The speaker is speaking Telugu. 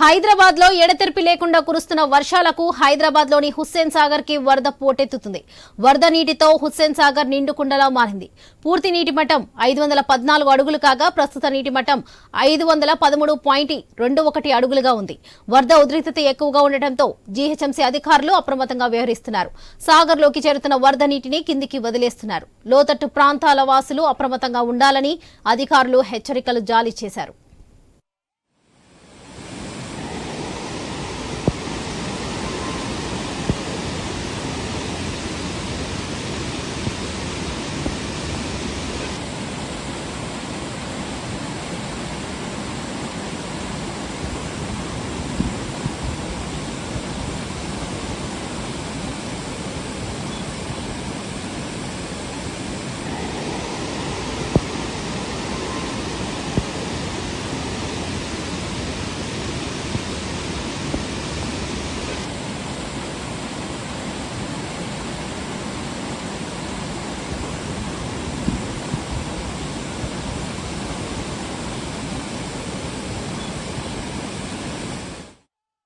హైదరాబాద్లో ఎడతెరిపి లేకుండా కురుస్తున్న వర్షాలకు హైదరాబాద్లోని హుస్సేన్ సాగర్కి వరద పోటెత్తుతుంది. వరద నీటితో హుస్సేన్ సాగర్ నిండుకుండలా మారింది. పూర్తి నీటి మట్టం ఐదు వందల పద్నాలుగు అడుగులు కాగా ప్రస్తుత నీటి మట్టం ఐదు వందల పదమూడు పాయింట్ రెండు ఒకటి అడుగులుగా ఉంది. వరద ఉధృతత ఎక్కువగా ఉండటంతో జీహెచ్ఎంసీ అధికారులు అప్రమత్తంగా వ్యవహరిస్తున్నారు. సాగర్లోకి చేరుతున్న వరద నీటిని కిందికి వదిలేస్తున్నారు. లోతట్టు ప్రాంతాల వాసులు అప్రమత్తంగా ఉండాలని అధికారులు హెచ్చరికలు జారీ చేశారు.